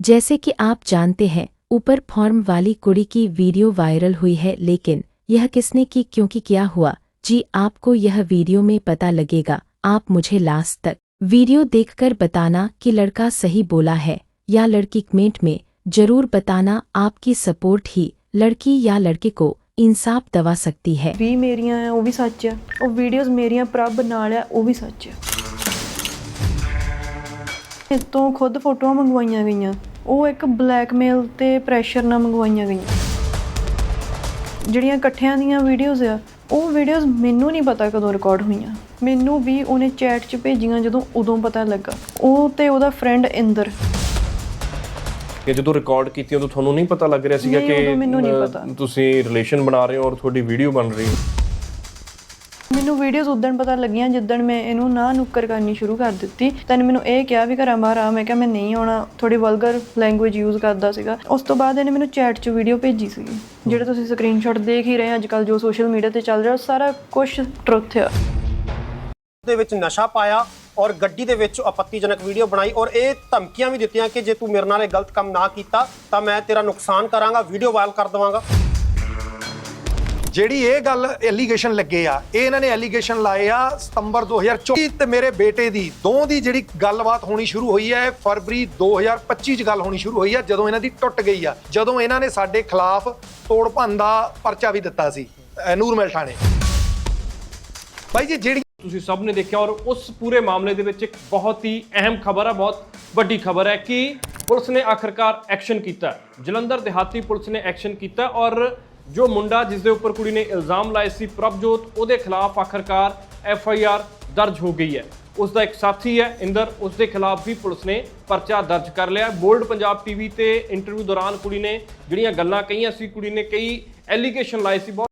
जैसे कि आप जानते हैं ऊपर फॉर्म वाली कुड़ी की वीडियो वायरल हुई है लेकिन यह किसने की क्योंकि क्या हुआ जी आपको यह वीडियो में पता लगेगा आप मुझे लास्ट तक वीडियो देखकर बताना कि लड़का सही बोला है या लड़की कमेंट में जरूर बताना आपकी सपोर्ट ही लड़की या लड़के को इंसाफ दवा सकती है ਵੀ ਮੇਰੀਆਂ ਆ ਉਹ ਵੀ ਸੱਚ ਆ ਉਹ ਵੀਡੀਓਜ਼ ਮੇਰੀਆਂ ਪ੍ਰਭ ਨਾਲ ਆ ਉਹ ਵੀ ਸੱਚ ਆ ਇਸ ਤੋਂ ਖੁਦ ਫੋਟੋਆਂ ਮੰਗਵਾਈਆਂ ਗਈਆਂ ਉਹ ਇੱਕ ਬਲੈਕਮੇਲ ਤੇ ਪ੍ਰੈਸ਼ਰ ਨਾਲ ਮੰਗਵਾਈਆਂ ਗਈਆਂ। ਜਿਹੜੀਆਂ ਇਕੱਠਿਆਂ ਦੀਆਂ ਵੀਡੀਓਜ਼ ਆ ਉਹ ਵੀਡੀਓਜ਼ ਮੈਨੂੰ ਨਹੀਂ ਪਤਾ ਕਦੋਂ ਰਿਕਾਰਡ ਹੋਈਆਂ। ਮੈਨੂੰ ਵੀ ਉਹਨੇ ਚੈਟ 'ਚ ਭੇਜੀਆਂ ਜਦੋਂ ਉਦੋਂ ਪਤਾ ਲੱਗਾ। ਉਹ ਤੇ ਉਹਦਾ ਫਰੈਂਡ ਇੰਦਰ। ਕਿ ਜਦੋਂ ਰਿਕਾਰਡ ਕੀਤੀ ਉਦੋਂ ਤੁਹਾਨੂੰ ਨਹੀਂ ਪਤਾ ਲੱਗ ਰਿਹਾ ਸੀਗਾ ਕਿ। ਤੁਸੀਂ ਰਿਲੇਸ਼ਨ ਬਣਾ ਰਹੇ ਹੋ ਔਰ ਤੁਹਾਡੀ ਵੀਡੀਓ ਬਣ ਰਹੀ ਹੈ। ਮੈਨੂੰ ਵੀਡੀਓਜ਼ ਉਦੋਂ ਪਤਾ ਲੱਗੀਆਂ ਜਿੱਦਣ ਮੈਂ ਇਹਨੂੰ ਨਾ ਨੁੱਕਰ ਕਰਨੀ ਸ਼ੁਰੂ ਕਰ ਦਿੱਤੀ। ਤੈਨੂੰ ਮੈਨੂੰ ਇਹ ਕਿਹਾ ਵੀ ਘਰਾਂ ਬਾਹਰ ਆ, ਮੈਂ ਕਿਹਾ ਮੈਂ ਨਹੀਂ ਆਉਣਾ। ਥੋੜੀ ਵਲਗਰ ਲੈਂਗੁਏਜ ਯੂਜ਼ ਕਰਦਾ ਸੀਗਾ। ਉਸ ਤੋਂ ਬਾਅਦ ਇਹਨੇ ਮੈਨੂੰ ਚੈਟ 'ਚ ਵੀਡੀਓ ਭੇਜੀ ਸੀਗੀ ਜਿਹੜੇ ਤੁਸੀਂ ਸਕਰੀਨਸ਼ਾਟ ਦੇਖ ਹੀ ਰਹੇ ਅੱਜ ਕੱਲ ਜੋ ਸੋਸ਼ਲ ਮੀਡੀਆ ਤੇ ਚੱਲ ਰਿਹਾ, ਉਹ ਸਾਰਾ ਕੁਝ ਟਰੁੱਥ ਆ। ਦੇ ਵਿੱਚ ਨਸ਼ਾ ਪਾਇਆ ਔਰ ਗੱਡੀ ਦੇ ਵਿੱਚ ਆਪੱਤੀਜਨਕ ਵੀਡੀਓ ਬਣਾਈ ਔਰ ਇਹ ਧਮਕੀਆਂ ਵੀ ਦਿੱਤੀਆਂ ਕਿ ਜੇ ਤੂੰ ਮੇਰੇ ਨਾਲ ਇਹ ਗਲਤ ਕੰਮ ਨਾ ਕੀਤਾ, ਤਾਂ ਮੈਂ ਤੇਰਾ ਨੁਕਸਾਨ ਕਰਾਂਗਾ ਵੀਡੀਓ ਵਾਇਰਲ ਕਰ ਦਵਾਂਗਾ। ਜਿਹੜੀ ਇਹ ਗੱਲ ਐਲੀਗੇਸ਼ਨ ਲੱਗੇ ਆ, ਇਹ ਇਹਨਾਂ ਨੇ ਐਲੀਗੇਸ਼ਨ ਲਾਏ ਆ ਸਤੰਬਰ 2024 ਤੇ ਮੇਰੇ ਬੇਟੇ ਦੀ ਦੋ ਦੀ ਜਿਹੜੀ ਗੱਲਬਾਤ ਹੋਣੀ ਸ਼ੁਰੂ ਹੋਈ ਹੈ ਇਹ ਫਰਵਰੀ 2025 ਚ ਗੱਲ ਹੋਣੀ ਸ਼ੁਰੂ ਹੋਈ ਆ ਜਦੋਂ ਇਹਨਾਂ ਦੀ ਟੁੱਟ ਗਈ ਆ, ਜਦੋਂ ਇਹਨਾਂ ਨੇ ਸਾਡੇ ਖਿਲਾਫ ਤੋੜ ਭੰਨ ਦਾ ਪਰਚਾ ਵੀ ਦਿੱਤਾ ਸੀ, ਅਹ ਨੂਰਮਹਿਲ ਥਾਣੇ। ਬਾਈ ਜੀ, ਜਿਹੜੀ ਤੁਸੀਂ ਸਭ ਨੇ ਦੇਖਿਆ ਔਰ ਉਸ ਪੂਰੇ ਮਾਮਲੇ ਦੇ ਵਿੱਚ ਇੱਕ ਬਹੁਤ ਹੀ ਅਹਿਮ ਖਬਰ ਆ, ਬਹੁਤ ਵੱਡੀ ਖਬਰ ਹੈ ਕਿ ਪੁਲਿਸ ਨੇ ਆਖਰਕਾਰ ਐਕਸ਼ਨ ਕੀਤਾ ਜਲੰਧਰ ਦਿਹਾਤੀ ਪੁਲਿਸ ਨੇ ਐਕਸ਼ਨ ਕੀਤਾ ਔਰ ਜੋ ਮੁੰਡਾ ਜਿਸ ਦੇ ਉੱਪਰ ਕੁੜੀ ਨੇ ਇਲਜ਼ਾਮ ਲਾਏ ਸੀ ਪ੍ਰਭਜੋਤ, ਉਹਦੇ ਖਿਲਾਫ ਆਖਰਕਾਰ ਐਫ ਆਈ ਆਰ ਦਰਜ ਹੋ ਗਈ ਹੈ। ਉਸ ਦਾ ਇੱਕ ਸਾਥੀ ਹੈ, ਇੰਦਰ, ਉਸ ਦੇ ਖਿਲਾਫ ਵੀ ਪੁਲਿਸ ਨੇ ਪਰਚਾ ਦਰਜ ਕਰ ਲਿਆ ਬੋਲਡ ਪੰਜਾਬ ਟੀਵੀ ਤੇ ਇੰਟਰਵਿਊ ਦੌਰਾਨ ਕੁੜੀ ਨੇ ਜਿਹੜੀਆਂ ਗੱਲਾਂ ਕਹੀਆਂ ਸੀ, ਕੁੜੀ ਨੇ ਕਈ ਐਲੀਗੇਸ਼ਨ ਲਾਏ ਸੀ, ਬਹੁਤ